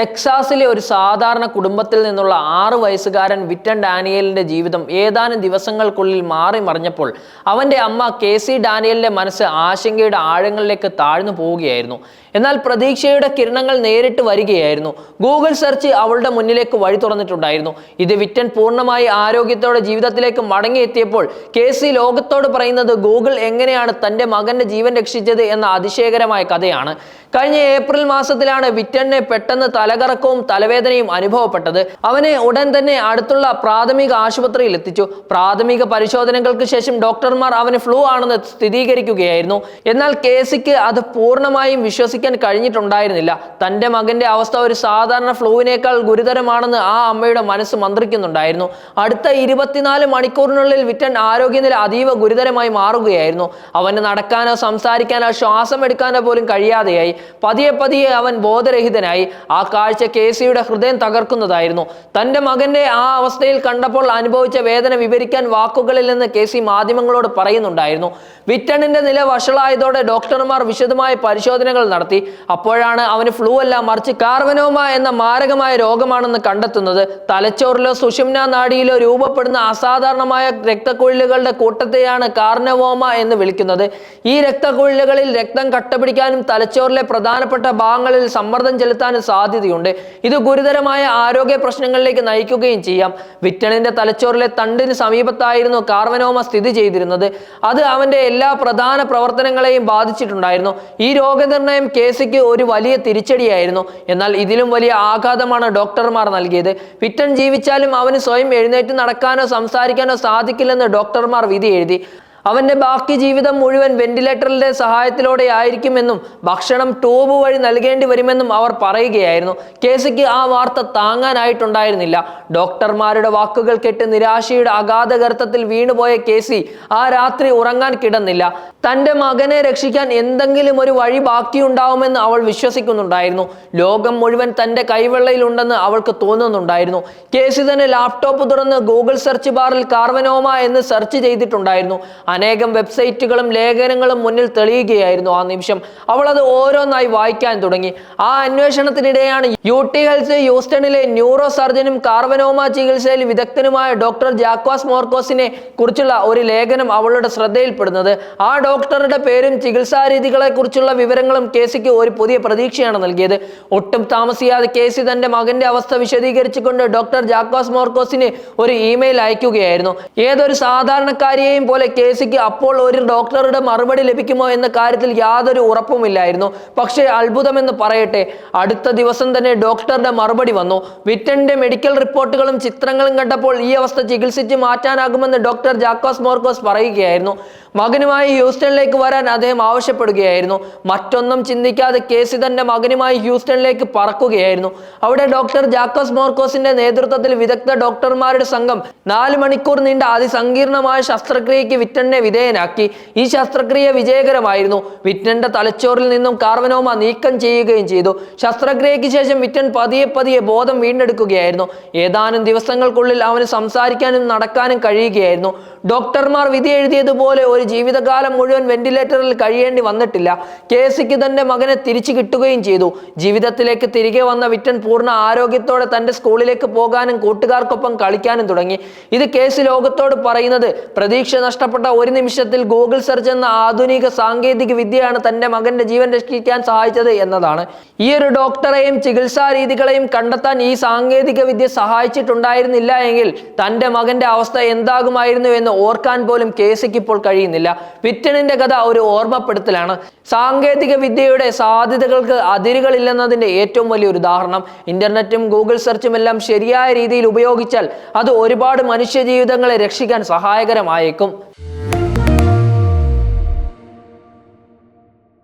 ടെക്സാസിലെ ഒരു സാധാരണ കുടുംബത്തിൽ നിന്നുള്ള ആറ് വയസ്സുകാരൻ വിറ്റൻ ഡാനിയലിന്റെ ജീവിതം ഏതാനും ദിവസങ്ങൾക്കുള്ളിൽ മാറി മറിഞ്ഞപ്പോൾ അവന്റെ അമ്മ കെ സി ഡാനിയലിന്റെ മനസ്സ് ആശങ്കയുടെ ആഴങ്ങളിലേക്ക് താഴ്ന്നു പോവുകയായിരുന്നു. എന്നാൽ പ്രതീക്ഷയുടെ കിരണങ്ങൾ നേരിട്ട് വരികയായിരുന്നു. ഗൂഗിൾ സെർച്ച് അവളുടെ മുന്നിലേക്ക് വഴി തുറന്നിട്ടുണ്ടായിരുന്നു. ഇത് വിറ്റൻ പൂർണമായി ആരോഗ്യത്തോടെ ജീവിതത്തിലേക്ക് മടങ്ങിയെത്തിയപ്പോൾ കെ സി ലോകത്തോട് പറയുന്നത് ഗൂഗിൾ എങ്ങനെയാണ് തന്റെ മകന്റെ ജീവൻ രക്ഷിച്ചത് എന്ന അതിശയകരമായ കഥയാണ്. കഴിഞ്ഞ ഏപ്രിൽ മാസത്തിലാണ് വിറ്റനെ പെട്ടെന്ന് തലകറക്കവും തലവേദനയും അനുഭവപ്പെട്ടത് അവനെ ഉടൻ തന്നെ അടുത്തുള്ള പ്രാഥമിക ആശുപത്രിയിൽ എത്തിച്ചു. പ്രാഥമിക പരിശോധനകൾക്ക് ശേഷം ഡോക്ടർമാർ അവന് ഫ്ലൂ ആണെന്ന് സ്ഥിരീകരിക്കുകയായിരുന്നു. എന്നാൽ കേസിക്ക് അത് പൂർണമായും വിശ്വസിക്കാൻ കഴിഞ്ഞിട്ടുണ്ടായിരുന്നില്ല. തന്റെ മകന്റെ അവസ്ഥ ഒരു സാധാരണ ഫ്ലൂവിനേക്കാൾ ഗുരുതരമാണെന്ന് ആ അമ്മയുടെ മനസ്സ് മന്ത്രിക്കുന്നുണ്ടായിരുന്നു. അടുത്ത ഇരുപത്തിനാല് മണിക്കൂറിനുള്ളിൽ വിറ്റൻ ആരോഗ്യനില അതീവ ഗുരുതരമായി മാറുകയായിരുന്നു. അവന് നടക്കാനോ സംസാരിക്കാനോ ശ്വാസം എടുക്കാനോ പോലും കഴിയാതെയായി. പതിയെ പതിയെ അവൻ ബോധരഹിതനായി. ആ കാഴ്ച കെ സിയുടെ ഹൃദയം തകർക്കുന്നതായിരുന്നു. തന്റെ മകന്റെ ആ അവസ്ഥയിൽ കണ്ടപ്പോൾ അനുഭവിച്ച വേദന വിവരിക്കാൻ വാക്കുകളിൽ നിന്ന് കെ സി മാധ്യമങ്ങളോട് പറയുന്നുണ്ടായിരുന്നു. വിറ്റണിന്റെ നില വഷളായതോടെ ഡോക്ടർമാർ വിശദമായ പരിശോധനകൾ നടത്തി. അപ്പോഴാണ് അവന് ഫ്ലൂ അല്ല മറിച്ച് കാർവനോമ എന്ന മാരകമായ രോഗമാണെന്ന് കണ്ടെത്തുന്നത്. തലച്ചോറിലോ സുഷുമ്ന നാടിയിലോ രൂപപ്പെടുന്ന അസാധാരണമായ രക്തക്കുഴലുകളുടെ കൂട്ടത്തെയാണ് കാർണവോമ എന്ന് വിളിക്കുന്നത്. ഈ രക്തക്കുഴലുകളിൽ രക്തം കട്ടപിടിക്കാനും തലച്ചോറിലെ പ്രധാനപ്പെട്ട ഭാഗങ്ങളിൽ സമ്മർദ്ദം ചെലുത്താനും സാധ്യതയുണ്ട്. ഇത് ഗുരുതരമായ ആരോഗ്യ പ്രശ്നങ്ങളിലേക്ക് നയിക്കുകയും ചെയ്യാം. വിറ്റണിന്റെ തലച്ചോറിലെ തണ്ടിന് സമീപത്തായിരുന്നു കാർവനോമ സ്ഥിതി ചെയ്തിരുന്നത്. അത് അവന്റെ എല്ലാ പ്രധാന പ്രവർത്തനങ്ങളെയും ബാധിച്ചിട്ടുണ്ടായിരുന്നു. ഈ രോഗനിർണയം കേസിക്ക് ഒരു വലിയ തിരിച്ചടിയായിരുന്നു. എന്നാൽ ഇതിലും വലിയ ആഘാതമാണ് ഡോക്ടർമാർ നൽകിയത്. വിറ്റൺ ജീവിച്ചാലും അവന് സ്വയം എഴുന്നേറ്റ് നടക്കാനോ സംസാരിക്കാനോ സാധിക്കില്ലെന്ന് ഡോക്ടർമാർ വിധി എഴുതി അവന്റെ ബാക്കി ജീവിതം മുഴുവൻ വെന്റിലേറ്ററിന്റെ സഹായത്തിലൂടെ ആയിരിക്കുമെന്നും ഭക്ഷണം ട്യൂബ് വഴി നൽകേണ്ടി വരുമെന്നും അവർ പറയുകയായിരുന്നു. കേസിക്ക് ആ വാർത്ത താങ്ങാനായിട്ടുണ്ടായിരുന്നില്ല. ഡോക്ടർമാരുടെ വാക്കുകൾ കേട്ട് നിരാശയുടെ അഗാധ ഗർത്തത്തിൽ വീണുപോയ കേസി ആ രാത്രി ഉറങ്ങാൻ കിടന്നില്ല. തന്റെ മകനെ രക്ഷിക്കാൻ എന്തെങ്കിലും ഒരു വഴി ബാക്കിയുണ്ടാവുമെന്ന് അവൾ വിശ്വസിക്കുന്നുണ്ടായിരുന്നു. ലോകം മുഴുവൻ തന്റെ കൈവെള്ളയിലുണ്ടെന്ന് അവൾക്ക് തോന്നുന്നുണ്ടായിരുന്നു. കേസി തന്നെ ലാപ്ടോപ്പ് തുറന്ന് ഗൂഗിൾ സെർച്ച് ബാറിൽ കാർവനോമ എന്ന് സെർച്ച് ചെയ്തിട്ടുണ്ടായിരുന്നു. അനേകം വെബ്സൈറ്റുകളും ലേഖനങ്ങളും മുന്നിൽ തെളിയുകയായിരുന്നു ആ നിമിഷം. അവൾ അത് ഓരോന്നായി വായിക്കാൻ തുടങ്ങി. ആ അന്വേഷണത്തിനിടെയാണ് യു ടി ഹെൽസ് ഹ്യൂസ്റ്റണിലെ ന്യൂറോ സർജനും കാർവനോമ ചികിത്സയിൽ വിദഗ്ധനുമായ ഡോക്ടർ ജാക്വാസ് മോർക്കോസിനെ കുറിച്ചുള്ള ഒരു ലേഖനം അവളുടെ ശ്രദ്ധയിൽപ്പെടുന്നത്. ആ ഡോക്ടറുടെ പേരും ചികിത്സാരീതികളെ കുറിച്ചുള്ള വിവരങ്ങളും കേസിക്ക് ഒരു പുതിയ പ്രതീക്ഷയാണ് നൽകിയത്. ഒട്ടും താമസിയാതെ കേസി തന്റെ മകന്റെ അവസ്ഥ വിശദീകരിച്ചുകൊണ്ട് ഡോക്ടർ ജാക്വാസ് മോർക്കോസിന് ഒരു ഇമെയിൽ അയക്കുകയായിരുന്നു. ഏതൊരു സാധാരണക്കാരിയെയും പോലെ കേസിക്ക് അപ്പോൾ ഒരു ഡോക്ടറുടെ മറുപടി ലഭിക്കുമോ എന്ന കാര്യത്തിൽ യാതൊരു ഉറപ്പുമില്ലായിരുന്നു. പക്ഷേ അത്ഭുതമെന്ന് പറയട്ടെ അടുത്ത ദിവസം തന്നെ ഡോക്ടറുടെ മറുപടി വന്നു. വിറ്റന്റെ മെഡിക്കൽ റിപ്പോർട്ടുകളും ചിത്രങ്ങളും കണ്ടപ്പോൾ ഈ അവസ്ഥ ചികിത്സിച്ച് മാറ്റാനാകുമെന്ന് ഡോക്ടർ ജാക്കോസ് മോർക്കോസ് പറയുകയായിരുന്നു. മകനുമായി ഹ്യൂസ്റ്റണിലേക്ക് വരാൻ അദ്ദേഹം ആവശ്യപ്പെടുകയായിരുന്നു. മറ്റൊന്നും ചിന്തിക്കാതെ കേസി തന്റെ മകനുമായി ഹ്യൂസ്റ്റണിലേക്ക് പറക്കുകയായിരുന്നു. അവിടെ ഡോക്ടർ ജാക്കോസ് മോർക്കോസിന്റെ നേതൃത്വത്തിൽ വിദഗ്ധ ഡോക്ടർമാരുടെ സംഘം നാല് മണിക്കൂർ നീണ്ട അതിസങ്കീർണമായ ശസ്ത്രക്രിയയ്ക്ക് വിറ്റനെ വിധേയനാക്കി. ഈ ശസ്ത്രക്രിയ വിജയകരമായിരുന്നു. വിറ്റന്റെ തലച്ചോറിൽ നിന്നും കാർവനോമ നീക്കം ചെയ്യുകയും ചെയ്തു. ശസ്ത്രക്രിയയ്ക്ക് ശേഷം വിറ്റൻ പതിയെ പതിയെ ബോധം വീണ്ടെടുക്കുകയായിരുന്നു. ഏതാനും ദിവസങ്ങൾക്കുള്ളിൽ അവന് സംസാരിക്കാനും നടക്കാനും കഴിയുകയായിരുന്നു. ഡോക്ടർമാർ വിധി എഴുതിയതുപോലെ ഒരു ജീവിതകാലം മുഴുവൻ വെന്റിലേറ്ററിൽ കഴിയേണ്ടി വന്നിട്ടില്ല. കേസിക്ക് തന്റെ മകനെ തിരിച്ചു കിട്ടുകയും ചെയ്തു. ജീവിതത്തിലേക്ക് തിരികെ വന്ന വിറ്റൻ പൂർണ ആരോഗ്യത്തോടെ തന്റെ സ്കൂളിലേക്ക് പോകാനും കൂട്ടുകാർക്കൊപ്പം കളിക്കാനും തുടങ്ങി. ഇത് കേസ് ലോകത്തോട് പറയുന്നത് പ്രതീക്ഷ നഷ്ടപ്പെട്ട ഒരു നിമിഷത്തിൽ ഗൂഗിൾ സെർച്ച് എന്ന ആധുനിക സാങ്കേതിക വിദ്യയാണ് തന്റെ മകന്റെ ജീവൻ രക്ഷിക്കാൻ സഹായിച്ചത് എന്നതാണ്. ഈ ഒരു ഡോക്ടറെയും ചികിത്സാ രീതികളെയും കണ്ടെത്താൻ ഈ സാങ്കേതിക വിദ്യ സഹായിച്ചിട്ടുണ്ടായിരുന്നില്ല എങ്കിൽ തന്റെ മകന്റെ അവസ്ഥ എന്താകുമായിരുന്നു എന്ന് ഓർക്കാൻ പോലും കേസിക്ക് ഇപ്പോൾ കഴിയുന്നില്ല. വിറ്റണിന്റെ കഥ ഒരു ഓർമ്മപ്പെടുത്തലാണ്. സാങ്കേതിക വിദ്യയുടെ സാധ്യതകൾക്ക് അതിരുകളില്ലെന്നതിന്റെ ഏറ്റവും വലിയൊരു ഉദാഹരണം. ഇന്റർനെറ്റും ഗൂഗിൾ സെർച്ചും എല്ലാം ശരിയായ രീതിയിൽ ഉപയോഗിച്ചാൽ അത് ഒരുപാട് മനുഷ്യ ജീവിതങ്ങളെ രക്ഷിക്കാൻ സഹായകരമായേക്കും.